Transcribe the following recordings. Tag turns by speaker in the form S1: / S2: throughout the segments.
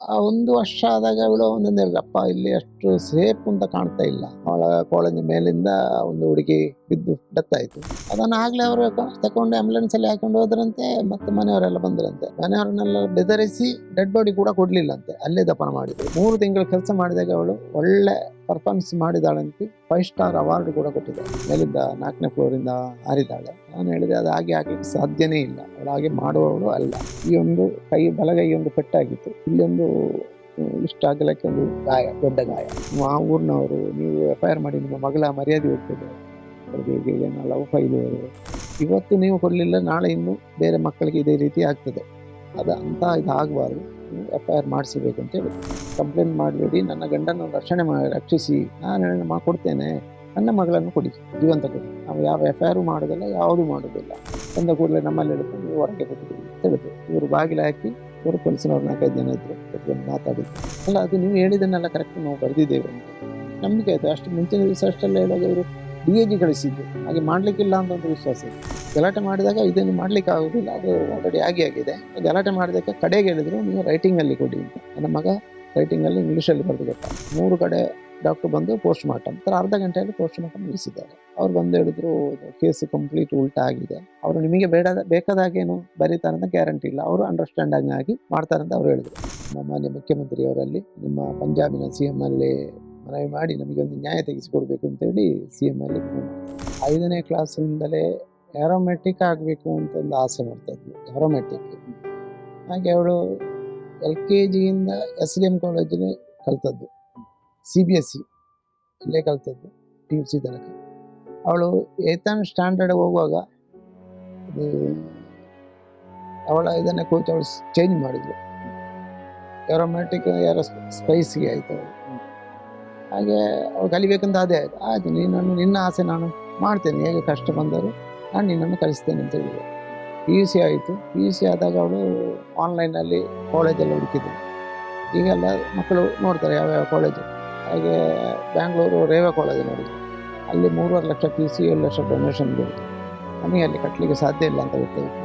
S1: ಒಂದು ವರ್ಷ ಆದಾಗ ಅವಳು ಒಂದೊಂದು ಹೇಳಿದ್ರಪ್ಪ ಇಲ್ಲಿ ಅಷ್ಟು ಸೇಫ್ ಅಂತ ಕಾಣ್ತಾ ಇಲ್ಲ. ಅವಳ ಕಾಲೇಜ್ ಮೇಲಿಂದ ಒಂದು ಹುಡುಗಿ ಬಿದ್ದು ಡೆತ್ ಆಯ್ತು ಅದನ್ನ ಆಗ್ಲೇ ಅವರು ತಕೊಂಡು ಆಂಬುಲೆನ್ಸ್ ಅಲ್ಲಿ ಹಾಕೊಂಡು ಹೋದ್ರಂತೆ, ಮತ್ತೆ ಮನೆಯವರೆಲ್ಲ ಬಂದ್ರಂತೆ. ಮನೆಯವರನ್ನೆಲ್ಲ ಬೆದರಿಸಿ ಡೆಡ್ ಬಾಡಿ ಕೂಡ ಕೊಡ್ಲಿಲ್ಲಂತೆ. ಅಲ್ಲೇ ದಫನ ಮಾಡಿದ್ರು. ಮೂರು ತಿಂಗಳು ಕೆಲಸ ಮಾಡಿದಾಗ ಅವಳು ಒಳ್ಳೆ ಪರ್ಫಾರ್ಮೆನ್ಸ್ ಮಾಡಿದಾಳಂತೆ ಫೈವ್ ಸ್ಟಾರ್ ಅವಾರ್ಡ್ ಕೂಡ ಕೊಟ್ಟಿದ್ದಾಳೆ ಮೇಲಿಂದ ನಾಲ್ಕನೇ ಫ್ಲೋರಿಂದ ಹಾರಿದಾಳೆ ನಾನು ಹೇಳಿದೆ ಅದು ಹಾಗೆ ಆಗ್ಲಿಕ್ಕೆ ಸಾಧ್ಯನೇ ಇಲ್ಲ. ಅವಳು ಹಾಗೆ ಮಾಡುವವಳು ಅಲ್ಲ. ಈ ಒಂದು ಕೈ, ಬಲಗೈ ಒಂದು ಪೆಟ್ಟಾಗಿತ್ತು. ಇಲ್ಲೊಂದು ಇಷ್ಟ ಆಗಲಕ್ಕೆ ಒಂದು ಗಾಯ, ದೊಡ್ಡ ಗಾಯ. ಆ ಊರಿನವರು, ನೀವು ಎಫ್ ಐ ಆರ್ ಮಾಡಿ ನಿಮ್ಮ ಮಗಳ ಮರ್ಯಾದೆ ಹೋಗ್ತದೆ ಅವ್ರಿಗೆ ಏನೋ ಲವ್ ಫೈಲು ಇವತ್ತು ನೀವು ಕೊಡಲಿಲ್ಲ, ನಾಳೆ ಇನ್ನು ಬೇರೆ ಮಕ್ಕಳಿಗೆ ಇದೇ ರೀತಿ ಆಗ್ತದೆ. ಅದು ಅಂತ ಇದು ಆಗಬಾರ್ದು ನೀವು ಎಫ್ ಐ ಆರ್ ಮಾಡಿಸಬೇಕು ಅಂತ ಹೇಳಿ ಕಂಪ್ಲೇಂಟ್ ಮಾಡಬೇಡಿ, ನನ್ನ ಗಂಡನ ರಕ್ಷಣೆ ರಕ್ಷಿಸಿ, ನಾನು ಹೇಳಿ ಮಾ ಕೊಡ್ತೇನೆ, ನನ್ನ ಮಗಳನ್ನು ಕೊಡಿ, ಜೀವಂತ ಕೊಡಿ. ನಾವು ಯಾವ ಎಫ್ ಐ ಆರು ಮಾಡೋದಿಲ್ಲ, ಯಾವುದೂ ಮಾಡೋದಿಲ್ಲ. ಬಂದ ಕೂಡಲೇ ನಮ್ಮಲ್ಲಿ ಹೇಳ್ಕೊಂಡು ನೀವು ಹೊರಗೆ ಕೊಟ್ಟಿದ್ದೀವಿ ಹೇಳಿದ್ರು. ಇವರು ಬಾಗಿಲು ಹಾಕಿ, ಇವರು ಪೊಲೀಸ್ನವ್ರು ನಾಲ್ಕೈದು ಜನ ಇದ್ದರು ಕುತ್ಕೊಂಡು ಮಾತಾಡಿದ್ರು ಅಲ್ಲ, ಅದು ನೀವು ಹೇಳಿದ್ದನ್ನೆಲ್ಲ ಕರೆಕ್ಟ್ ನಾವು ಬರೆದಿದ್ದೇವೆ ಅಂತ. ನಂಬಿಕೆ ಆಯಿತು. ಅಷ್ಟು ಮುಂಚಿನ ದಿವಸ ಅಷ್ಟೆಲ್ಲ ಹೇಳಿದಾಗ ಇವರು ಡಿ ಎ ಜಿ ಕಳಿಸಿದ್ದು ಹಾಗೆ ಮಾಡಲಿಕ್ಕಿಲ್ಲ ಅಂತ ಒಂದು ವಿಶ್ವಾಸ ಇತ್ತು. ಗಲಾಟೆ ಮಾಡಿದಾಗ ಇದನ್ನು ಮಾಡ್ಲಿಕ್ಕೆ ಆಗುದಿಲ್ಲ. ಅದು ಆಲ್ರೆಡಿ ಆಗಿ ಆಗಿದೆ. ಗಲಾಟೆ ಮಾಡಿದಾಗ ಕಡೆಗೆ ಹೇಳಿದ್ರು, ನೀವು ರೈಟಿಂಗ್ ಅಲ್ಲಿ ಕೊಡಿ ಅಂತ. ನನ್ನ ಮಗ ರೈಟಿಂಗ್ ಅಲ್ಲಿ ಇಂಗ್ಲಿಷ್ ಅಲ್ಲಿ ಬರೆದು ಕೊಟ್ಟ ಮೂರು ಕಡೆ ಡಾಕ್ಟರ್ ಬಂದು ಪೋಸ್ಟ್ ಮಾರ್ಟಮ್ ಥರ ಅರ್ಧ ಗಂಟೆಯಲ್ಲಿ ಪೋಸ್ಟ್ ಮಾರ್ಟಮ್ ಮುಗಿಸಿದ್ದಾರೆ. ಅವ್ರು ಬಂದು ಹೇಳಿದ್ರು ಕೇಸ್ ಕಂಪ್ಲೀಟ್ ಉಲ್ಟಾ ಆಗಿದೆ. ಅವರು ನಿಮಗೆ ಬೇಡ ಬೇಕಾದಾಗೇನು ಬರೀತಾರಂತ ಬರೀತಾರೆ ಅಂತ ಗ್ಯಾರಂಟಿ ಇಲ್ಲ. ಅವರು ಅಂಡರ್ಸ್ಟ್ಯಾಂಡಿಂಗ್ ಆಗಿ ಮಾಡ್ತಾರೆ ಅಂತ ಅವ್ರು ಹೇಳಿದ್ರು. ನಮ್ಮ ಮಾನ್ಯ ಮುಖ್ಯಮಂತ್ರಿಯವರಲ್ಲಿ ನಿಮ್ಮ ಪಂಜಾಬಿನ ಸಿ ಎಂ ಅಲ್ಲಿ ಮನವಿ ಮಾಡಿ ನಮಗೆ ಒಂದು ನ್ಯಾಯ ತೆಗೆಸಿಕೊಡ್ಬೇಕು ಅಂತೇಳಿ ಸಿ ಎಂ ಅಲ್ಲಿ ಐದನೇ ಕ್ಲಾಸಿನಿಂದಲೇ ಏರೋಮೆಟಿಕ್ ಆಗಬೇಕು ಅಂತ ಒಂದು ಆಸೆ ಮಾಡ್ತಾ ಏರೋಮೆಟಿಕ್ ಹಾಗೆ ಅವಳು ಎಲ್ ಕೆ ಜಿಯಿಂದ ಎಸ್ ಡಿ ಎಂ ಕಾಲೇಜಲ್ಲಿ ಕಲ್ತದ್ದು ಸಿ ಬಿ ಎಸ್ ಸಿ ಇಲ್ಲೇ ಕಲ್ತದ್ದು ಪಿ ಯು ಸಿ ತನಕ. ಅವಳು ಏತನ್ ಸ್ಟ್ಯಾಂಡರ್ಡ್ ಹೋಗುವಾಗ ಅದು ಅವಳ ಇದನ್ನೇ ಕೋಚ್ ಅವಳು ಚೇಂಜ್ ಮಾಡಿದ್ಲು. ಏರೋಮ್ಯಾಟಿಕ್ ಯಾರೋ ಸ್ಪೈಸಿಗೆ ಆಯಿತು ಅವಳು. ಹಾಗೆ ಅವಳು ಕಲಿಬೇಕಂತ ಅದೇ ಆಯ್ತು. ಆಯ್ತು, ನೀನು, ನಿನ್ನ ಆಸೆ ನಾನು ಮಾಡ್ತೇನೆ, ಹೇಗೆ ಕಷ್ಟ ಬಂದರೂ. ನಾನು ನಿನ್ನನ್ನು ಕಲಿಸ್ತೇನೆ ಅಂತ ಹೇಳಿದೆ ಪಿ ಯು ಸಿ ಆಯಿತು ಪಿ ಯು ಸಿ ಆದಾಗ ಅವಳು ಆನ್ಲೈನಲ್ಲಿ ಕಾಲೇಜಲ್ಲಿ ಹುಡುಕಿದ್ರು. ಈಗೆಲ್ಲ ಮಕ್ಕಳು ನೋಡ್ತಾರೆ ಯಾವ್ಯಾವ ಕಾಲೇಜು ಹಾಗೆ ಬ್ಯಾಂಗ್ಳೂರು ರೇವಾ ಕಾಲೇಜ್ ನೋಡಿದ್ರು. ಅಲ್ಲಿ ಮೂರುವರೆ ಲಕ್ಷ ಪಿ ಸಿ ಏಳು ಲಕ್ಷ ಡೊನೇಷನ್ ಬೀಳ್ತು ನಮಗೆ ಅಲ್ಲಿ ಕಟ್ಟಲಿಕ್ಕೆ ಸಾಧ್ಯ ಇಲ್ಲ ಅಂತ ಗೊತ್ತಾಯಿತು.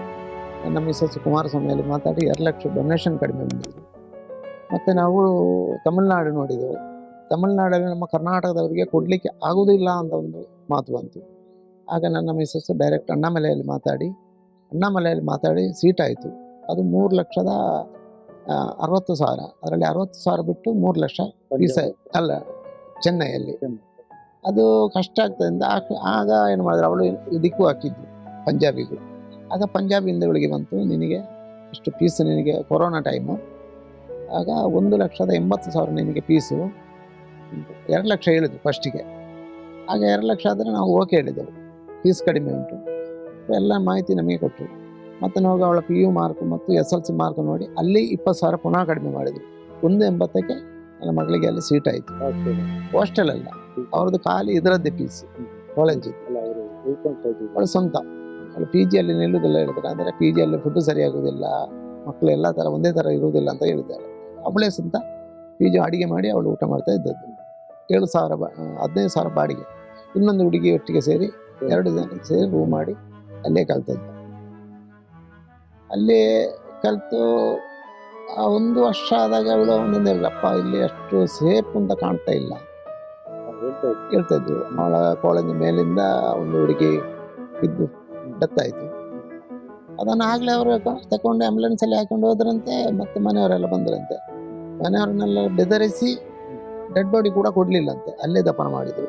S1: ನನ್ನ ಮಿಸ್ಸಸ್ ಕುಮಾರಸ್ವಾಮಿಯಲ್ಲಿ ಮಾತಾಡಿ ಎರಡು ಲಕ್ಷ ಡೊನೇಷನ್ ಕಡಿಮೆ ಬಂದಿದ್ರು ಮತ್ತು ನಾವು ತಮಿಳ್ನಾಡು ನೋಡಿದೆವು. ತಮಿಳ್ನಾಡಲ್ಲಿ ನಮ್ಮ ಕರ್ನಾಟಕದವರಿಗೆ ಕೊಡಲಿಕ್ಕೆ ಆಗೋದಿಲ್ಲ ಅಂತ ಒಂದು ಮಾತು ಬಂತು. ಆಗ ನನ್ನ ಮಿಸ್ಸಸ್ ಡೈರೆಕ್ಟ್ ಅಣ್ಣಾಮಲೆಯಲ್ಲಿ ಮಾತಾಡಿ ಅಣ್ಣಾಮಲೆಯಲ್ಲಿ ಮಾತಾಡಿ ಸೀಟ್ ಆಯಿತು. ಅದು ಮೂರು ಲಕ್ಷದ ಅರವತ್ತು ಸಾವಿರ. ಅದರಲ್ಲಿ ಅರವತ್ತು ಸಾವಿರ ಬಿಟ್ಟು ಮೂರು ಲಕ್ಷ ವೀಸ ಅಲ್ಲ, ಚೆನ್ನೈಯಲ್ಲಿ. ಅದು ಕಷ್ಟ ಆಗ್ತದಿಂದ ಆಗ- ಏನು ಮಾಡಿದ್ರು, ಅವಳು ಇದಕ್ಕೂ ಹಾಕಿದ್ದು ಪಂಜಾಬಿಗೂ. ಆಗ ಪಂಜಾಬಿಂದ ಇವಳಿಗೆ ಬಂತು, ನಿನಗೆ ಇಷ್ಟು ಪೀಸ್ ನಿನಗೆ ಕೊರೋನಾ ಟೈಮು ಆಗ ಒಂದು ಲಕ್ಷದ ಎಂಬತ್ತು ಸಾವಿರ ನಿನಗೆ ಪೀಸು. ಎರಡು ಲಕ್ಷ ಹೇಳಿದ್ರು ಫಸ್ಟಿಗೆ ಆಗ ಎರಡು ಲಕ್ಷ ಆದರೆ ನಾವು ಓಕೆ ಹೇಳಿದೆವು. ಫೀಸ್ ಕಡಿಮೆ ಉಂಟು. ಎಲ್ಲ ಮಾಹಿತಿ ನಮಗೆ ಕೊಟ್ಟರು. ಮತ್ತು ನಾವು ಅವಳ ಪಿ ಯು ಮಾರ್ಕ್ ಮತ್ತು ಎಸ್ ಎಲ್ ಸಿ ಮಾರ್ಕ್ ನೋಡಿ ಅಲ್ಲಿ ಇಪ್ಪತ್ತು ಸಾವಿರ ಪುನಃ ಕಡಿಮೆ ಮಾಡಿದ್ರು. ಒಂದು ಎಂಬತ್ತಕ್ಕೆ ನನ್ನ ಮಗಳಿಗೆ ಅಲ್ಲಿ ಸೀಟ್ ಆಯಿತು. ಹಾಸ್ಟೆಲ್ ಅಲ್ಲ. ಅವ್ರದ್ದು ಖಾಲಿ ಇದರದ್ದೇ ಫೀಸ್ ಕಾಲೇಜ್ ಅವಳು ಸ್ವಂತ. ಅವಳು ಪಿ ಜಿಯಲ್ಲಿ ನಿಲ್ಲುವುದಿಲ್ಲ ಹೇಳಿದ್ರೆ ಅಂದರೆ ಪಿ ಜಿಯಲ್ಲಿ ಫುಡ್ ಸರಿಯಾಗುವುದಿಲ್ಲ. ಮಕ್ಕಳು ಎಲ್ಲ ಥರ ಒಂದೇ ಥರ ಇರುವುದಿಲ್ಲ ಅಂತ ಹೇಳಿದ್ದಾಳೆ ಅವಳೇ ಸ್ವಂತ. ಪಿ ಜಿ ಅಡುಗೆ ಮಾಡಿ ಅವಳು ಊಟ ಮಾಡ್ತಾ ಇದ್ದದ್ದು. ಏಳು ಸಾವಿರ ಬಾ ಹದಿನೈದು ಸಾವಿರ ಬಾಡಿಗೆ. ಇನ್ನೊಂದು ಹುಡುಗಿ ಒಟ್ಟಿಗೆ ಸೇರಿ ಎರಡು ಜನ ಸೇರಿ ರೂಮ್ ಮಾಡಿ ಅಲ್ಲೇ ಕಲ್ತದ್ದು ಅಲ್ಲೇ ಕಲಿತು ಆ ಒಂದು ವರ್ಷ ಆದಾಗ ಅವಳು ಒಂದೊಂದು ಹೇಳಿದಪ್ಪ ಇಲ್ಲಿ ಅಷ್ಟು ಸೇಫ್ ಅಂತ ಕಾಣ್ತಾ ಇಲ್ಲ. ಕೇಳ್ತಾ ಇದ್ರು ಅವಳ ಕಾಲೇಜ್ ಮೇಲಿಂದ ಒಂದು ಹುಡುಗಿ ಬಿದ್ದು ಆಯಿತು ಅದನ್ನು ಆಗಲೇ ಅವರು ತಗೊಂಡು ಆಂಬುಲೆನ್ಸ್ ಅಲ್ಲಿ ಹಾಕೊಂಡು ಹೋದ್ರಂತೆ ಮತ್ತೆ ಮನೆಯವರೆಲ್ಲ ಬಂದ್ರಂತೆ. ಮನೆಯವ್ರನ್ನೆಲ್ಲ ಬೆದರಿಸಿ ಡೆಡ್ ಬಾಡಿ ಕೂಡ ಕೊಡ್ಲಿಲ್ಲಂತೆ. ಅಲ್ಲೇ ದಪನ ಮಾಡಿದ್ರು.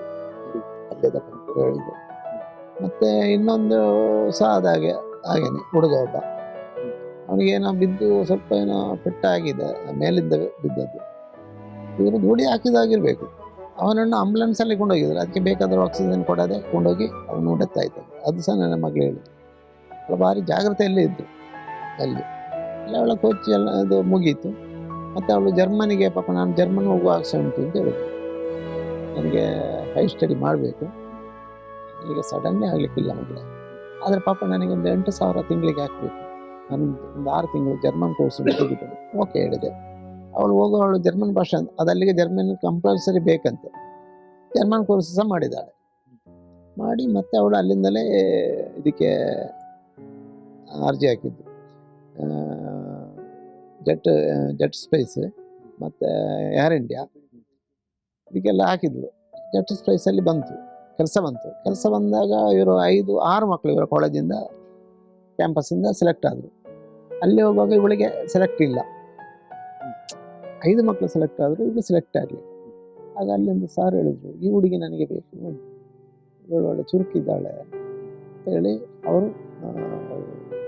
S1: ಅಲ್ಲೇ ದಫನ ಹೇಳಿದ್ರು ಮತ್ತೆ ಇನ್ನೊಂದು ಸಹ ಅದಾಗೆ, ಹಾಗೇನೆ, ಹುಡುಗ ಒಬ್ಬ. ಅವನಿಗೇನೋ ಬಿದ್ದು ಸ್ವಲ್ಪ ಏನೋ ಪೆಟ್ಟಾಗಿದೆ, ಮೇಲಿಂದ ಬಿದ್ದದ್ದು. ಇವರು ಧೂಳಿ ಹಾಕಿದಾಗಿರ್ಬೇಕು. ಅವನನ್ನು ಆಂಬುಲೆನ್ಸ್ ಅಲ್ಲಿ ಕೊಂಡೋಗಿದ್ರು. ಅದಕ್ಕೆ ಬೇಕಾದರೂ ಆಕ್ಸಿಜನ್ ಕೊಡದೆ ಕೊಂಡೋಗಿ ಅವನು ಹುಡುತ್ತಾ ಇದ್ದ ಅದು ಸಹ ನನ್ನ ಮಗಳು ಹೇಳಿದ್ರು ಭಾರಿ ಜಾಗ್ರತೆಯಲ್ಲಿ ಇದ್ದು ಅಲ್ಲಿ. ಎಲ್ಲ ಅವಳ ಕೋಚ್ ಎಲ್ಲ ಅದು ಮುಗೀತು. ಮತ್ತು ಅವಳು ಜರ್ಮನಿಗೆ, ಪಾಪ ನಾನು ಜರ್ಮನ್ ಹೋಗುವ ಆಸೆ ಅಂತ ಹೇಳಿದ್ರು. ನನಗೆ ಹೈ ಸ್ಟಡಿ ಮಾಡಬೇಕು. ಈಗ ಸಡನ್ನೇ ಆಗ್ಲಿಕ್ಕಿಲ್ಲ ಅಂದರೆ ಆದರೆ ಪಾಪ ನನಗೆ ಒಂದು ಎಂಟು ಸಾವಿರ ತಿಂಗಳಿಗೆ ಹಾಕಬೇಕು. ನಾನು ಒಂದು ಆರು ತಿಂಗಳು ಜರ್ಮನ್ ಕೋರ್ಸ್ ಹೋಗಿದ್ದೆ. ಓಕೆ ಹೇಳಿದೆ. ಅವಳು ಹೋಗುವವಳು ಜರ್ಮನ್ ಭಾಷೆ ಅಂತ- ಅದು ಅಲ್ಲಿಗೆ ಜರ್ಮನ್ ಕಂಪಲ್ಸರಿ ಬೇಕಂತೆ. ಜರ್ಮನ್ ಕೋರ್ಸ್ ಸಹ ಮಾಡಿದ್ದಾಳೆ ಮಾಡಿ ಮತ್ತೆ ಅವಳು ಅಲ್ಲಿಂದಲೇ ಇದಕ್ಕೆ ಅರ್ಜಿ ಹಾಕಿದ್ದು. ಜೆಟ್ ಜೆಟ್ ಸ್ಪೇಸ್ ಮತ್ತು ಏರ್ ಇಂಡಿಯಾ ಇದಕ್ಕೆಲ್ಲ ಹಾಕಿದ್ಲು ಜೆಟ್ ಸ್ಪೈಸಲ್ಲಿ ಬಂತು. ಕೆಲಸ ಬಂತು. ಕೆಲಸ ಬಂದಾಗ ಇವರು ಐದು, ಆರು ಮಕ್ಕಳು ಇವರ ಕಾಲೇಜಿಂದ ಕ್ಯಾಂಪಸ್ಸಿಂದ ಸೆಲೆಕ್ಟ್ ಆದರು. ಅಲ್ಲಿ ಹೋಗುವಾಗ ಇವಳಿಗೆ ಸೆಲೆಕ್ಟ್ ಇಲ್ಲ. ಐದು ಮಕ್ಕಳು ಸೆಲೆಕ್ಟ್ ಆದರು ಇವಳು ಸೆಲೆಕ್ಟ್ ಆಗಲಿ ಆಗ ಅಲ್ಲಿಂದ ಸಾರ್ ಹೇಳಿದ್ರು, ಈ ಹುಡುಗಿ ನನಗೆ ಬೇಕು. ಇವಳು ಒಳ್ಳೆ ಚುರುಕಿದ್ದಾಳೆ. ಅಂತ ಹೇಳಿ ಅವರು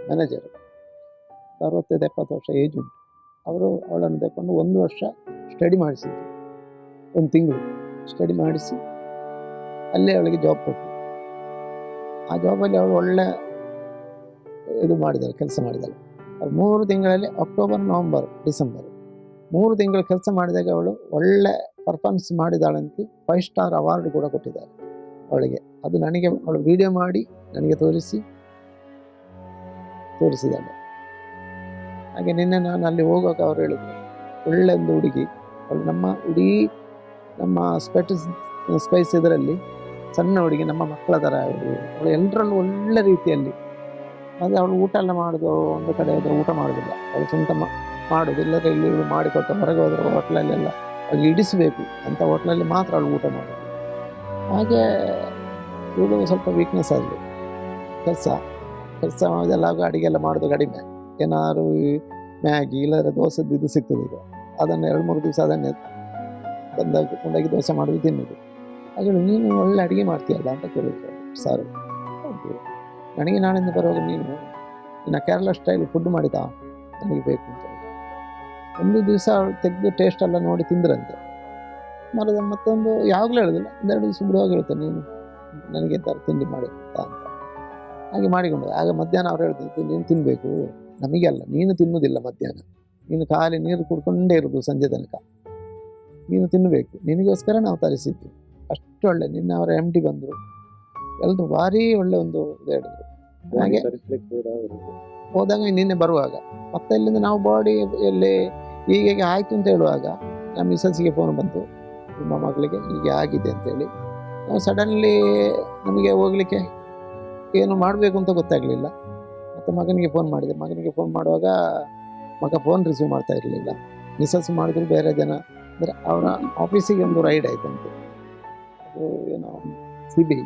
S1: ಮ್ಯಾನೇಜರು ಅರವತ್ತೈದು, ಎಪ್ಪತ್ತು ವರ್ಷ ಏಜ್ ಉಂಟು. ಅವರು ಅವಳನ್ನು ತಗೊಂಡು ಒಂದು ವರ್ಷ ಸ್ಟಡಿ ಮಾಡಿಸಿದ್ರು. ಒಂದು ತಿಂಗಳು ಸ್ಟಡಿ ಮಾಡಿಸಿ ಅಲ್ಲೇ ಅವಳಿಗೆ ಜಾಬ್ ಕೊಟ್ಟು ಆ ಜಾಬಲ್ಲಿ ಅವಳು ಒಳ್ಳೆ ಇದು ಮಾಡಿದ್ದಾಳೆ ಕೆಲಸ ಮಾಡಿದ್ದಾಳೆ ಅವ್ರು ಮೂರು ತಿಂಗಳಲ್ಲಿ ಅಕ್ಟೋಬರ್ ನವಂಬರ್ ಡಿಸೆಂಬರ್ ಮೂರು ತಿಂಗಳು ಕೆಲಸ ಮಾಡಿದಾಗ ಅವಳು ಒಳ್ಳೆ ಪರ್ಫಾರ್ಮೆನ್ಸ್ ಮಾಡಿದಾಳಂತೆ ಫೈವ್ ಸ್ಟಾರ್ ಅವಾರ್ಡ್ ಕೂಡ ಕೊಟ್ಟಿದ್ದಾರೆ ಅವಳಿಗೆ. ಅದು ನನಗೆ, ಅವಳು ವಿಡಿಯೋ ಮಾಡಿ ನನಗೆ ತೋರಿಸಿ, ತೋರಿಸಿದ್ದಾಳೆ. ಹಾಗೆ ನಿನ್ನೆ ನಾನು ಅಲ್ಲಿ ಹೋಗೋಕೆ ಅವ್ರು ಹೇಳಿದ್ರು ಒಳ್ಳೆ ಒಂದು ಹುಡುಗಿ, ಅವಳು ನಮ್ಮ ಇಡೀ ನಮ್ಮ ಸ್ಪೆಟಿಸ್ ಸ್ಪೈಸ್ ಇದರಲ್ಲಿ ಸಣ್ಣ ಹುಡುಗಿ, ನಮ್ಮ ಮಕ್ಕಳ ಥರ ಅವಳು ಅವಳು ಎಲ್ಲರಲ್ಲೂ ಒಳ್ಳೆ ರೀತಿಯಲ್ಲಿ. ಆದರೆ ಅವಳು ಊಟ ಎಲ್ಲ ಮಾಡೋದು, ಒಂದು ಕಡೆ ಆದರೆ ಊಟ ಮಾಡೋದಿಲ್ಲ. ಅವಳು ಸ್ವಂತ ಮಾಡೋದು. ಇಲ್ಲದ್ರೆ ಇಲ್ಲಿ ಮಾಡಿಕೊಟ್ಟ ಹೊರಗೆ ಹೋದ್ರೆ ಹೋಟ್ಲಲ್ಲೆಲ್ಲ ಅವ್ಳಿಗೆ ಇಡಿಸಬೇಕು ಅಂತ ಹೋಟ್ಲಲ್ಲಿ ಮಾತ್ರ ಅವಳು ಊಟ ಮಾಡೋದು. ಹಾಗೆ ಇವಳು ಸ್ವಲ್ಪ ವೀಕ್ನೆಸ್ ಆದಳು ಕೆಲಸ ಕೆಲಸ ಇದೆಲ್ಲ ಎಲ್ಲ ಮಾಡೋದು ಕಡಿಮೆ. ಏನಾದ್ರು ಮ್ಯಾಗಿ ಇಲ್ಲದ್ರೆ ದೋಸೆದ್ದು ಇದು ಸಿಗ್ತದೆ ಈಗ. ಅದನ್ನು ಎರಡು, ಮೂರು ದಿವಸ ಅದನ್ನೇ ಬಂದಾಗ ಕೊಂಡೋಗಿ ದೋಸೆ ಮಾಡೋದು ತಿನ್ನೋದು. ಹಾಗೆ ನೀನು ಒಳ್ಳೆ ಅಡುಗೆ ಮಾಡ್ತೀಯಲ್ಲ ಅಂತ ಕೇಳಿದ್ರು. ಸಾರು, ಹೌದು. ನನಗೆ ನಾಳಿಂದ ಬರುವಾಗ ನೀನು ಇನ್ನು ಕೇರಳ ಸ್ಟೈಲ್ ಫುಡ್ ಮಾಡಿದ, ನನಗೆ ಬೇಕು ಅಂತ. ಒಂದು ದಿವಸ ತೆಗೆದು ಟೇಸ್ಟ್ ಎಲ್ಲ ನೋಡಿ ತಿಂದ್ರಂತೆ. ಮರದ ಮತ್ತೊಂದು, ಯಾವಾಗಲೂ ಹೇಳೋದಿಲ್ಲ, ಒಂದೆರಡು ದಿವಸ ಬಿಡುವಾಗ ಹೇಳ್ತೇನೆ ನೀನು ನನಗೆ ಥರ ತಿಂಡಿ ಮಾಡಿ ಅಂತ. ಹಾಗೆ ಮಾಡಿಕೊಂಡು ಆಗ ಮಧ್ಯಾಹ್ನ ಅವ್ರು ಹೇಳ್ತಿದ್ದು ನೀನು ತಿನ್ನಬೇಕು ನಮಗೆ ಅಲ್ಲ, ನೀನು ತಿನ್ನೋದಿಲ್ಲ ಮಧ್ಯಾಹ್ನ. ನೀನು ಖಾಲಿ ನೀರು ಕುಡ್ಕೊಂಡೇ ಇರೋದು ಸಂಜೆ ತನಕ. ನೀನು ತಿನ್ನಬೇಕು. ನಿನಗೋಸ್ಕರ ನಾವು ತರಿಸಿದ್ದು. ಅಷ್ಟು ಒಳ್ಳೆ. ನಿನ್ನ ಅವರ ಎಂ ಡಿ ಬಂದರು. ಎಲ್ಲದು ಭಾರಿ ಒಳ್ಳೆ ಒಂದು ಇದು ಹೇಳಿದ್ರು. ಹಾಗೆ ಹೋದಾಗ ನಿನ್ನೆ ಬರುವಾಗ. ಮತ್ತೆ ಇಲ್ಲಿಂದ ನಾವು ಬಾಡಿ ಎಲ್ಲಿ ಹೀಗೆ ಆಯ್ತು ಅಂತ ಹೇಳುವಾಗ ನಮ್ಮ ಮಿಸಸ್ಸಿಗೆ ಫೋನ್ ಬಂತು. ನಿಮ್ಮ ಮಗಳಿಗೆ ಹೀಗೆ ಆಗಿದೆ ಅಂತೇಳಿ ನಾವು ಸಡನ್ಲಿ ನಮಗೆ ಹೋಗ್ಲಿಕ್ಕೆ ಏನು ಮಾಡಬೇಕು ಅಂತ ಗೊತ್ತಾಗಲಿಲ್ಲ. ಮತ್ತು ಮಗನಿಗೆ ಫೋನ್ ಮಾಡಿದೆ. ಮಗನಿಗೆ ಫೋನ್ ಮಾಡುವಾಗ ಮಗ ಫೋನ್ ರಿಸೀವ್ ಮಾಡ್ತಾ ಇರಲಿಲ್ಲ. ಮಿಸಸ್ ಮಾಡಿದ್ರು ಬೇರೆ ಜನ. ಅಂದರೆ ಅವರ ಆಫೀಸಿಗೆ ಒಂದು ರೈಡ್ ಆಯ್ತಂತೆ ಏನೋ ಸಿ ಬಿ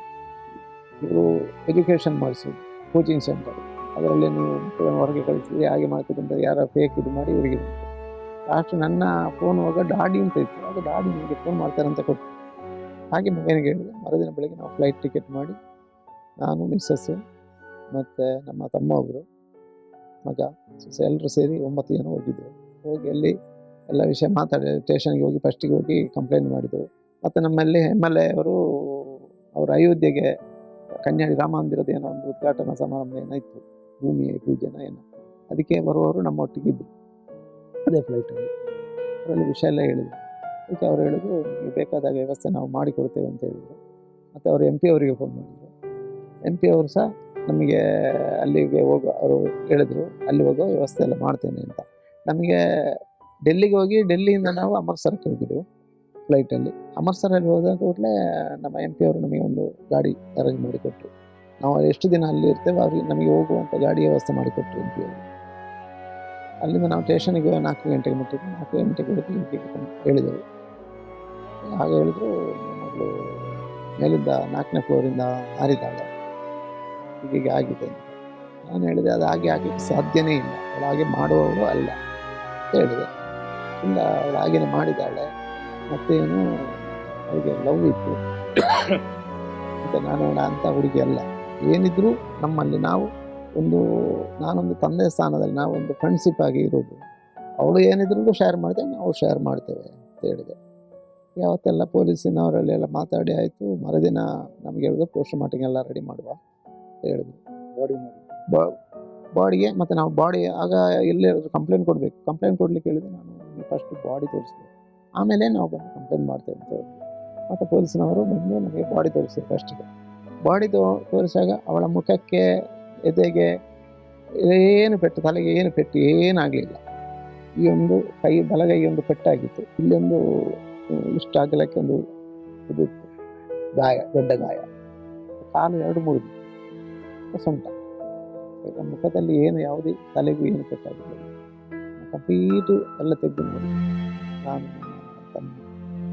S1: ಇವರು ಎಜುಕೇಷನ್ ಮಾಡಿಸೋದು ಕೋಚಿಂಗ್ ಸೆಂಟರ್ ಅದರಲ್ಲಿ ನೀವು ಹೊರಗೆ ಕಳಿಸಿ ಹಾಗೆ ಮಾಡ್ತಿದ್ದಂತ ಯಾರೋ ಫೇಕ್ ಇದು ಮಾಡಿ ಇವರಿಗೆ ಲಾಸ್ಟ್ ನನ್ನ ಫೋನ್ ಹೋಗ ಡಾಡಿ ಅಂತ ಇತ್ತು. ಅದು ಡಾಡಿ ನಿಮಗೆ ಫೋನ್ ಮಾಡ್ತಾರೆ ಅಂತ ಕೊಟ್ಟು ಹಾಗೆ ಮಗನಿಗೆ ಹೇಳಿದೆ. ಮರುದಿನ ಬೆಳಗ್ಗೆ ನಾವು ಫ್ಲೈಟ್ ಟಿಕೆಟ್ ಮಾಡಿ, ನಾನು ಮಿಸ್ಸಸ್ಸು ಮತ್ತು ನಮ್ಮ ತಮ್ಮ ಒಬ್ಬರು ಮಗ ಎಲ್ಲರೂ ಸೇರಿ ಒಂಬತ್ತು ಜನ ಹೋಗಿದ್ದೆವು ಹೋಗಿ ಅಲ್ಲಿ ಎಲ್ಲ ವಿಷಯ ಮಾತಾಡಿ ಸ್ಟೇಷನ್ಗೆ ಹೋಗಿ ಫಸ್ಟಿಗೆ ಹೋಗಿ ಕಂಪ್ಲೇಂಟ್ ಮಾಡಿದೆವು ಮತ್ತು ನಮ್ಮಲ್ಲಿ ಎ ಅವರು ಅವರು ಅಯೋಧ್ಯೆಗೆ ಕನ್ಯಾಡಿ ರಾಮ ಮಂದಿರದ ಏನೋ ಒಂದು ಉದ್ಘಾಟನಾ ಸಮಾರಂಭ ಏನೋ ಭೂಮಿ ಪೂಜೆನ ಏನೋ. ಅದಕ್ಕೆ ಬರುವವರು ನಮ್ಮ ಒಟ್ಟಿಗೆ ಇದ್ದರು ಅದೇ ಫ್ಲೈಟಲ್ಲಿ ಅದರಲ್ಲಿ ವಿಷಯ ಎಲ್ಲ ಹೇಳಿದ್ರು. ಅದಕ್ಕೆ ಅವ್ರು ಹೇಳಿದ್ರು ನಿಮಗೆ ಬೇಕಾದಾಗ ವ್ಯವಸ್ಥೆ ನಾವು ಮಾಡಿಕೊಡ್ತೇವೆ ಅಂತ ಹೇಳಿದರು. ಮತ್ತು ಅವರು ಎಂ ಪಿ ಅವರಿಗೆ ಫೋನ್ ಮಾಡಿದರು. ಎಂ ಪಿ ಅವರು ಸಹ ನಮಗೆ ಅಲ್ಲಿಗೆ ಹೋಗೋ, ಅವರು ಹೇಳಿದ್ರು, ಅಲ್ಲಿ ಹೋಗೋ ವ್ಯವಸ್ಥೆ ಎಲ್ಲ ಮಾಡ್ತೇನೆ ಅಂತ. ನಮಗೆ ಡೆಲ್ಲಿಗೆ ಹೋಗಿ ಡೆಲ್ಲಿಯಿಂದ ನಾವು ಅಮೃತ್ಸರಕ್ಕೆ ಹೋಗಿದ್ದೆವು. ಫ್ಲೈಟಲ್ಲಿ ಅಮೃತ್ಸರಲ್ಲಿ ಹೋದ ಕೂಡಲೇ ನಮ್ಮ ಎಂ ಪಿ ಅವರು ನಮಗೆ ಒಂದು ಗಾಡಿ ಅರೇಂಜ್ ಮಾಡಿಕೊಟ್ರು. ನಾವು ಎಷ್ಟು ದಿನ ಅಲ್ಲಿ ಇರ್ತೇವೆ ಅವ್ರಿಗೆ ನಮಗೆ ಹೋಗುವಂಥ ಗಾಡಿ ವ್ಯವಸ್ಥೆ ಮಾಡಿಕೊಟ್ರು ಎಂ ಪಿ ಅವರು. ಅಲ್ಲಿಂದ ನಾವು ಸ್ಟೇಷನಿಗೆ ನಾಲ್ಕು ಗಂಟೆಗೆ ಮುಟ್ಟಿದ್ವಿ. ನಾಲ್ಕು ಗಂಟೆಗೆ ಹೋಗಿ ಪಿ ಹೇಳಿದೆವು ಹಾಗೆ ಹೇಳಿದ್ರು ಮೊದಲು ಮೇಲಿಂದ ನಾಲ್ಕನೇ ಫ್ಲೋರಿಂದ ಹಾರಿದ್ದಾಳೆ ಹೀಗೆ ಆಗಿದೆ ಅಂತ. ನಾನು ಹೇಳಿದೆ, ಅದು ಹಾಗೆ ಆಗಲಿಕ್ಕೆ ಸಾಧ್ಯನೇ ಇಲ್ಲ. ಅವಳು ಹಾಗೆ ಮಾಡುವವಳು ಅಲ್ಲ ಅಂತ ಹೇಳಿದೆ. ಇಲ್ಲ, ಅವಳು ಹಾಗೆಯೇ ಮಾಡಿದ್ದಾಳೆ. ಮತ್ತೇನು ಅವ್ರಿಗೆ ಲವ್ ಇತ್ತು. ಮತ್ತೆ ನಾನು ಅಂತ ಅಂಥ ಹುಡುಗಿ ಅಲ್ಲ. ಏನಿದ್ರು ನಮ್ಮಲ್ಲಿ ನಾವು ಒಂದು ನಾನೊಂದು ತಂದೆ ಸ್ಥಾನದಲ್ಲಿ ನಾವೊಂದು ಫ್ರೆಂಡ್ಶಿಪ್ ಆಗಿ ಇರೋದು. ಅವಳು ಏನಿದ್ರು ಶೇರ್ ಮಾಡ್ತೇವೆ ನಾವು ಶೇರ್ ಮಾಡ್ತೇವೆ ಅಂತ ಹೇಳಿದೆ. ಯಾವತ್ತೆಲ್ಲ ಪೊಲೀಸಿನವರಲ್ಲೆಲ್ಲ ಮಾತಾಡಿ ಆಯಿತು ಮರುದಿನ ನಮ್ಗೆ ಹೇಳಿದ್ರು ಪೋಸ್ಟ್ ಮಾರ್ಟಿಂಗ್ ಎಲ್ಲ ರೆಡಿ ಮಾಡುವ ಅಂತ ಹೇಳಿದ್ರು.
S2: ಬಾಡಿ
S1: ಬಾಡಿಗೆ ಮತ್ತು ನಾವು ಬಾಡಿ ಆಗ ಎಲ್ಲಿ ಕಂಪ್ಲೇಂಟ್ ಕೊಡಬೇಕು? ಕಂಪ್ಲೇಂಟ್ ಕೊಡ್ಲಿಕ್ಕೆ ಹೇಳಿದ್ರೆ ನಾನು ಫಸ್ಟ್ ಬಾಡಿ ತೋರಿಸ್ಬೇಕು. ಆಮೇಲೆ ನಾವು ಕಂಪ್ಲೇಂಟ್ ಮಾಡ್ತಾ ಹೇಳಿದ್ರು ಮತ್ತು ಪೊಲೀಸ್ನವರು ಬಂದು ನಮಗೆ ಬಾಡಿ ತೋರಿಸಿದ್ರು ಫಸ್ಟಿಗೆ ಬಾಡಿ ತೋ ತೋರಿಸಾಗ ಅವಳ ಮುಖಕ್ಕೆ, ಎದೆಗೆ, ಏನು ಪೆಟ್ಟು, ತಲೆಗೆ ಏನು ಪೆಟ್ಟು ಏನಾಗಲಿಲ್ಲ. ಈ ಒಂದು ಕೈ, ಬಲಗೈ ಒಂದು ಪೆಟ್ಟಾಗಿತ್ತು. ಇಲ್ಲೊಂದು ಇಷ್ಟು ಆಗಲಕ್ಕೆ ಒಂದು ಇದು ಗಾಯ, ದೊಡ್ಡ ಗಾಯ. ಕಾಲು ಎರಡು ಮೂರು ಸೊಂಟ ಮುಖದಲ್ಲಿ ಏನು ಯಾವುದೇ, ತಲೆಗೂ ಏನು ಪೆಟ್ಟಾಗಿಲ್ಲ. ಕಂಪ್ಲೀಟು ಎಲ್ಲ ತೆಗೆದು ನೋಡಿ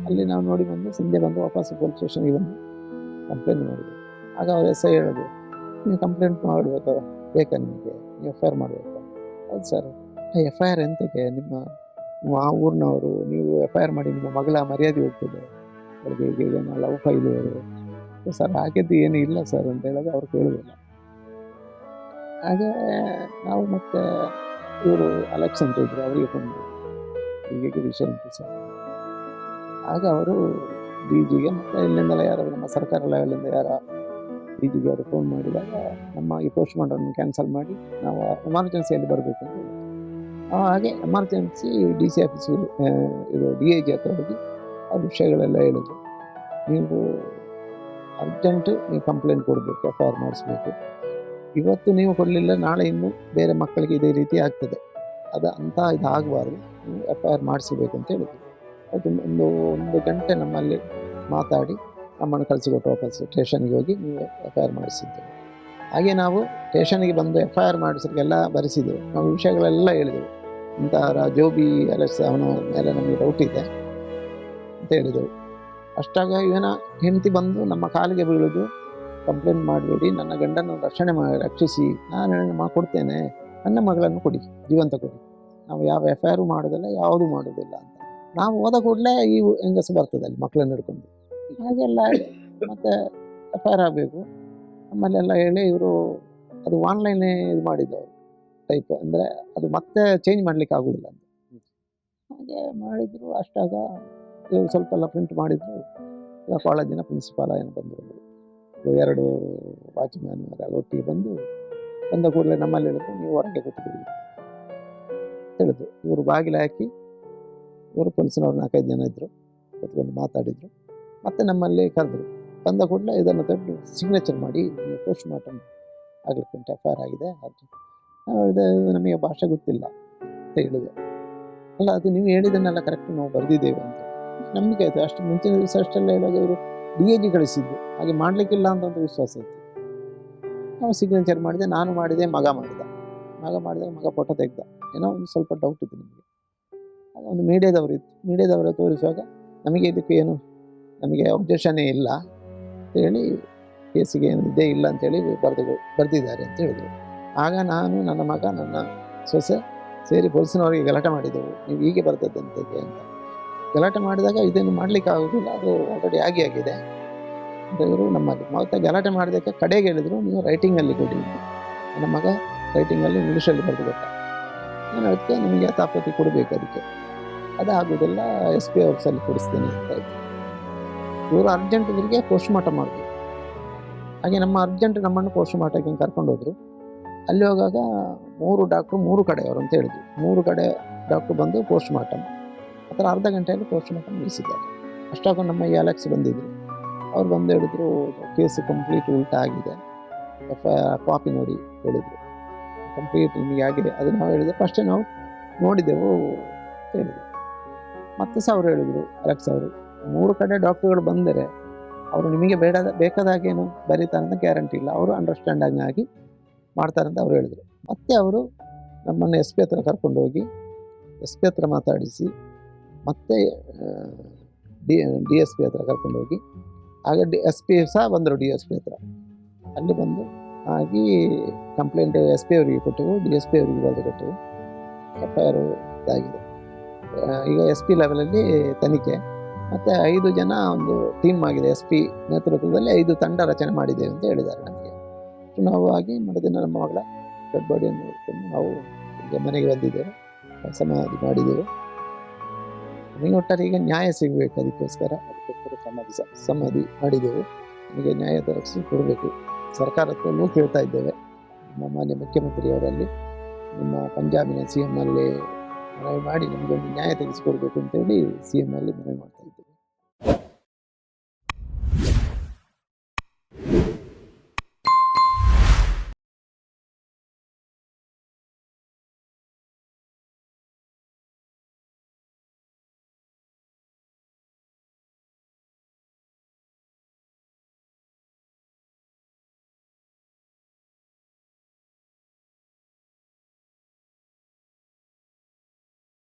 S1: ಅಲ್ಲಿ ನಾವು ನೋಡಿ ಬಂದು ಸಂಜೆ ಬಂದು ವಾಪಸ್ ಪೊಲೀಸ್ ಸ್ಟೇಷನ್ಗೆ ಬಂದು ಕಂಪ್ಲೇಂಟ್ ಮಾಡಿದ್ವಿ. ಆಗ ಅವ್ರ ಎಸ್ ಐ ಹೇಳೋದು, ನೀವು ಕಂಪ್ಲೇಂಟ್ ಮಾಡಬೇಕು ಬೇಕಾ ನಿಮಗೆ ನೀವು ಎಫ್ ಐ ಆರ್ ಮಾಡಬೇಕು. ಹೌದು ಸರ್. ಎಫ್ ಐ ಆರ್ ಎಂತಕ್ಕೆ? ನಿಮ್ಮ ಆ ಊರಿನವರು, ನೀವು ಎಫ್ ಐ ಆರ್ ಮಾಡಿ ನಿಮ್ಮ ಮಗಳ ಮರ್ಯಾದೆ ಹೋಗ್ತದೆ. ಅವ್ರಿಗೆ ಹೀಗೆ ಏನೋ ಲವ್ ಸರ್, ಹಾಗಿದ್ದು ಏನೂ ಇಲ್ಲ ಸರ್ ಅಂತ ಹೇಳೋದು ಅವ್ರು ಕೇಳುವುದಿಲ್ಲ ಹಾಗೆ ನಾವು ಮತ್ತೆ ಇವರು ಅಂತ ಇದ್ರು, ಅವರಿಗೆ ಫೋನ್ ಹೀಗೆ ವಿಷಯ ಉಂಟು ಸರ್. ಆಗ ಅವರು ಡಿ ಜಿಗೆ ಮತ್ತು ಇಲ್ಲಿಂದಲ್ಲ ಯಾರು ನಮ್ಮ ಸರ್ಕಾರ ಲೆವೆಲಿಂದ ಯಾರ ಡಿ ಜಿಗೆ ಅವರು ಫೋನ್ ಮಾಡಿದಾಗ ನಮ್ಮ ಈ ಪೋಸ್ಟ್ ಮಾರ್ಟನ್ನು ಕ್ಯಾನ್ಸಲ್ ಮಾಡಿ ನಾವು ಎಮರ್ಜೆನ್ಸಿಯಲ್ಲಿ ಬರಬೇಕು ಅಂತ ಹಾಗೆ ಎಮರ್ಜೆನ್ಸಿ ಡಿ ಸಿ ಆಫೀಸ್ ಇದು ಡಿ ಐ ಜಿ ಹತ್ರ ಹೋಗಿ ಆ ವಿಷಯಗಳೆಲ್ಲ ಹೇಳಿದ್ರು. ನೀವು ಅರ್ಜೆಂಟ್ ನೀವು ಕಂಪ್ಲೇಂಟ್ ಕೊಡಬೇಕು ಎಫ್ ಐ ಆರ್ ಮಾಡಿಸ್ಬೇಕು. ಇವತ್ತು ನೀವು ಕೊಡಲಿಲ್ಲ, ನಾಳೆ ಇನ್ನು ಬೇರೆ ಮಕ್ಕಳಿಗೆ ಇದೇ ರೀತಿ ಆಗ್ತದೆ. ಅದು ಅಂತ ಇದು ಆಗಬಾರ್ದು ನೀವು ಎಫ್ ಐ ಆರ್ ಮಾಡಿಸಬೇಕು ಅಂತ ಹೇಳಿದ್ರು. ಅದು ಒಂದು ಒಂದು ಗಂಟೆ ನಮ್ಮಲ್ಲಿ ಮಾತಾಡಿ ನಮ್ಮನ್ನು ಕಳಿಸಿಕೊಟ್ಟು ವಾಪಸ್ ಸ್ಟೇಷನ್ಗೆ ಹೋಗಿ ನೀವು ಎಫ್ ಐ ಆರ್ ಮಾಡಿಸಿದ್ದೇವೆ ಹಾಗೆ ನಾವು ಸ್ಟೇಷನ್ಗೆ ಬಂದು ಎಫ್ ಐ ಆರ್ ಮಾಡಿಸೋರಿಗೆಲ್ಲ ಬರೆಸಿದ್ದೆವು. ನಾವು ವಿಷಯಗಳೆಲ್ಲ ಹೇಳಿದೆವು. ಇಂತಹ ಜೋಬಿ ಅಲೆಕ್ಸ್ ಅವನ ಮೇಲೆ ನಮಗೆ ಡೌಟ್ ಇದೆ ಅಂತ ಹೇಳಿದೆವು. ಅಷ್ಟಾಗ ಇವನ ಹೆಂಡತಿ ಬಂದು ನಮ್ಮ ಕಾಲಿಗೆ ಬೀಳೋದು ಕಂಪ್ಲೇಂಟ್ ಮಾಡಬೇಡಿ, ನನ್ನ ಗಂಡನ ರಕ್ಷಣೆ ಮಾ, ರಕ್ಷಿಸಿ, ನಾನು ಮಾ, ಕೊಡ್ತೇನೆ. ನನ್ನ ಮಗಳನ್ನು ಕೊಡಿ, ಜೀವಂತ ಕೊಡಿ. ನಾವು ಯಾವ ಎಫ್ ಐ ಆರು ಮಾಡೋದಿಲ್ಲ, ಯಾವುದೂ ಮಾಡೋದಿಲ್ಲ ಅಂತ. ನಾವು ಹೋದ ಕೂಡಲೇ ಈ ಹೆಂಗಸು ಬರ್ತದೆ ಅಲ್ಲಿ ಮಕ್ಕಳನ್ನ ಹಿಡ್ಕೊಂಡು. ಹಾಗೆಲ್ಲ ಮತ್ತೆ ಎಫ್ ಐ ಆಗಬೇಕು. ನಮ್ಮಲ್ಲೆಲ್ಲ ಹೇಳಿ ಇವರು ಅದು ಆನ್ಲೈನೇ ಇದು ಮಾಡಿದ್ದವರು ಟೈಪ್ ಅಂದರೆ ಅದು ಮತ್ತೆ ಚೇಂಜ್ ಮಾಡ್ಲಿಕ್ಕೆ ಆಗೋದಿಲ್ಲ ಅಂತ. ಹಾಗೆ ಮಾಡಿದ್ರು ಅಷ್ಟಾಗ ಇವರು ಸ್ವಲ್ಪ ಎಲ್ಲ ಪ್ರಿಂಟ್ ಮಾಡಿದ್ರು. ಈಗ ಕಾಲೇಜಿನ ಪ್ರಿನ್ಸಿಪಾಲ ಏನು ಬಂದರು. ಎರಡು ವಾಚ್ಮ್ಯಾನ್ ಒಟ್ಟಿಗೆ ಬಂದು ಬಂದ ಕೂಡಲೇ ನಮ್ಮಲ್ಲಿ ಹೇಳಿದ್ರು ನೀವು ಹೊರಗೆ ಕೂತ್ಕೊಳ್ಳಿ ಅಂತ ಹೇಳಿದ್ರು. ಇವರು ಬಾಗಿಲು ಹಾಕಿ ಇವರು ಪೊಲೀಸಿನವ್ರು ನಾಲ್ಕೈದು ಜನ ಇದ್ದರು ಕೂತ್ಕೊಂಡು ಮಾತಾಡಿದರು. ಮತ್ತೆ ನಮ್ಮಲ್ಲಿ ಕರೆದ್ರು, ಬಂದ ಕೂಡಲೇ ಇದನ್ನು ತೆಗೆದು ಸಿಗ್ನೇಚರ್ ಮಾಡಿ ಪೋಸ್ಟ್ ಮಾರ್ಟಮ್ ಆಗಲಿಕ್ಕೆ ಉಂಟು ಎಫ್ ಐ ಆರ್ ಆಗಿದೆ. ಅದು ಹೇಳಿದೆ ನಮಗೆ ಭಾಷೆ ಗೊತ್ತಿಲ್ಲ ಅಂತ ಹೇಳಿದೆ. ಅಲ್ಲ, ಅದು ನೀವು ಹೇಳಿದ್ದನ್ನೆಲ್ಲ ಕರೆಕ್ಟ್ ನಾವು ಬರೆದಿದ್ದೇವೆ ಅಂತ. ನಂಬಿಕೆ ಆಯಿತು ಅಷ್ಟು ಮುಂಚಿನ ದಿವಸ ಅಷ್ಟೆಲ್ಲ ಹೇಳುವಾಗ ಇವರು ಡಿ ಎ ಜಿ ಕಳಿಸಿದ್ದು ಹಾಗೆ ಮಾಡಲಿಕ್ಕಿಲ್ಲ ಅಂತ ಒಂದು ವಿಶ್ವಾಸ ಇತ್ತು. ನಾವು ಸಿಗ್ನೇಚರ್ ಮಾಡಿದೆ, ನಾನು ಮಾಡಿದೆ, ಮಗ ಮಾಡಿದ. ಮಗ ಮಾಡಿದಾಗ ಮಗ ಫೋಟೋ ತೆಗ್ದ. ಏನೋ ಒಂದು ಸ್ವಲ್ಪ ಡೌಟ್ ಇತ್ತು ನಮಗೆ. ಒಂದು ಮೀಡಿಯಾದವರು ಇತ್ತು. ಮೀಡಿಯಾದವರ ತೋರಿಸುವಾಗ ನಮಗೆ ಇದಕ್ಕೆ ಏನು, ನಮಗೆ ಅಬ್ಜೆಕ್ಷನೇ ಇಲ್ಲ ಅಂತೇಳಿ ಕೇಸಿಗೆ ಏನು ಇದೇ ಇಲ್ಲ ಅಂತೇಳಿ ಬರೆದು, ಬರೆದಿದ್ದಾರೆ ಅಂತ ಹೇಳಿದರು. ಆಗ ನಾನು, ನನ್ನ ಮಗ, ನನ್ನ ಸೊಸೆ ಸೇರಿ ಪೊಲೀಸಿನವರಿಗೆ ಗಲಾಟೆ ಮಾಡಿದೆವು. ನೀವು ಹೀಗೆ ಬರ್ತದೆ ಅಂತ. ಗಲಾಟೆ ಮಾಡಿದಾಗ ಇದನ್ನು ಮಾಡಲಿಕ್ಕೆ ಆಗೋದಿಲ್ಲ, ಅದು ಆಲ್ರೆಡಿ ಆಗಿ ಆಗಿದೆ ಇವರು ನಮ್ಮಲ್ಲಿ. ಮತ್ತೆ ಗಲಾಟೆ ಮಾಡಿದಕ್ಕೆ ಕಡೆಗೆ ಹೇಳಿದರು, ನೀವು ರೈಟಿಂಗಲ್ಲಿ ಕೊಡಿ ನನ್ನ ಮಗ ರೈಟಿಂಗಲ್ಲಿ ಇಂಗ್ಲೀಷಲ್ಲಿ ಬರೆದು ನಾನು ಅದಕ್ಕೆ ನಿಮಗೆ ತಾಪತಿ ಕೊಡಬೇಕು ಅದಕ್ಕೆ. ಅದು ಆಗೋದಿಲ್ಲ ಎಸ್ ಪಿ ಆಫೀಸಲ್ಲಿ ಕೊಡಿಸ್ತೇನೆ ಅಂತ ಇವರು ಅರ್ಜೆಂಟ್ ಇವರಿಗೆ ಪೋಸ್ಟ್ ಮಾರ್ಟಮ್ ಮಾಡಬೇಕು. ಹಾಗೆ ನಮ್ಮ ಅರ್ಜೆಂಟ್ ನಮ್ಮನ್ನು ಪೋಸ್ಟ್ ಮಾರ್ಟಮ್ಗೆ ಕರ್ಕೊಂಡು ಹೋದ್ರು ಅಲ್ಲಿ ಹೋಗಾಗ ಮೂರು ಡಾಕ್ಟ್ರು ಮೂರು ಕಡೆಯವರು ಅಂತ ಹೇಳಿದ್ರು. ಮೂರು ಕಡೆ ಡಾಕ್ಟ್ರು ಬಂದು ಪೋಸ್ಟ್ ಮಾರ್ಟಮ್ ಆ ಥರ ಅರ್ಧ ಗಂಟೆಯಲ್ಲಿ ಪೋಸ್ಟ್ ಮಾರ್ಟಮ್ ಮುಗಿಸಿದ್ದಾರೆ. ಅಷ್ಟಾಗ ನಮ್ಮ ಈ ಅಲೆಕ್ಸ್ ಬಂದಿದ್ರು. ಅವ್ರು ಬಂದು ಹೇಳಿದ್ರು, ಕೇಸ್ ಕಂಪ್ಲೀಟ್ ಉಲ್ಟಾ ಆಗಿದೆ. ಎಫ್ ಕಾಪಿ ನೋಡಿ ಹೇಳಿದರು. ಕಂಪ್ಲೀಟ್ ನಿಮಗೆ ಆಗಿದೆ. ಅದು ನಾವು ಹೇಳಿದೆ ಫಸ್ಟೇ ನಾವು ನೋಡಿದೆವು ಹೇಳಿದ್ರು. ಮತ್ತೆ ಸಹ ಅವ್ರು ಹೇಳಿದರು ಅಲೆಕ್ಸ್ ಅವರು ಮೂರು ಕಡೆ ಡಾಕ್ಟರ್ಗಳು ಬಂದರೆ ಅವರು ನಿಮಗೆ ಬೇಡದ, ಬೇಕಾದಾಗೇನು ಬರೀತಾರಂತ ಗ್ಯಾರಂಟಿ ಇಲ್ಲ. ಅವರು ಅಂಡರ್ಸ್ಟ್ಯಾಂಡಿಂಗ್ ಆಗಿ ಮಾಡ್ತಾರೆ ಅಂತ ಅವ್ರು ಹೇಳಿದರು. ಮತ್ತೆ ಅವರು ನಮ್ಮನ್ನು ಎಸ್ ಪಿ ಹತ್ರ ಕರ್ಕೊಂಡು ಹೋಗಿ ಎಸ್ ಪಿ ಹತ್ರ ಮಾತಾಡಿಸಿ, ಮತ್ತೆ ಡಿ ಡಿ ಎಸ್ ಪಿ ಹತ್ರ ಕರ್ಕೊಂಡು ಹೋಗಿ ಆಗ ಡಿ ಎಸ್ ಪಿ ಸಹ ಬಂದರು ಡಿ ಎಸ್ ಪಿ ಹತ್ರ. ಅಲ್ಲಿ ಬಂದು ಆಗಿ ಕಂಪ್ಲೇಂಟ್ ಎಸ್ ಪಿ ಅವರಿಗೆ ಕೊಟ್ಟೆವು ಡಿ ಎಸ್ ಪಿ ಅವರಿಗೆ ಬಂದು ಕೊಟ್ಟೆವು. ಎಫ್ ಐ ಆರ್ ಇದಾಗಿದೆ. ಈಗ ಎಸ್ ಪಿ ಲೆವೆಲಲ್ಲಿ ತನಿಖೆ. ಮತ್ತು ಐದು ಜನ ಒಂದು ಟೀಮ್ ಆಗಿದೆ ಎಸ್ ಪಿ ನೇತೃತ್ವದಲ್ಲಿ ಐದು ತಂಡ ರಚನೆ ಮಾಡಿದ್ದೇವೆ ಅಂತ ಹೇಳಿದ್ದಾರೆ ನಮಗೆ. ನಾವು ಆಗಿ ಮರುದಿನ ನಮ್ಮ ಮಗಳ ಡೆಡ್ ಬಾಡಿಯನ್ನು ನಾವು ಈಗ ಮನೆಗೆ ಬಂದಿದ್ದೇವೆ. ಸಮಾಧಿ ಮಾಡಿದ್ದೇವೆ. ನಮಗೆ ಒಟ್ಟಾರೆ ಈಗ ನ್ಯಾಯ ಸಿಗಬೇಕು ಅದಕ್ಕೋಸ್ಕರ. ಅದಕ್ಕೋಸ್ಕರ ಸಮಾಧಿ ಸಮಾಧಿ ಮಾಡಿದೆವು ನಮಗೆ ನ್ಯಾಯ ದೊರಕಿಸಿ ಕೊಡಬೇಕು. ಸರ್ಕಾರದಲ್ಲೂ ಕೇಳ್ತಾ ಇದ್ದೇವೆ. ನಮ್ಮ ಮಾನ್ಯ ಮುಖ್ಯಮಂತ್ರಿಯವರಲ್ಲಿ, ನಮ್ಮ ಪಂಜಾಬಿನ ಸಿ ಎಂ ಅಲ್ಲಿ ಮನವಿ ಮಾಡಿ ನಿಮಗೊಂದು ನ್ಯಾಯ ತೆಗೆಸಿಕೊಡ್ಬೇಕು ಅಂತೇಳಿ ಸಿ ಸಿಎಂ ಅಲ್ಲಿ ಮನವಿ ಮಾಡ್ತಾ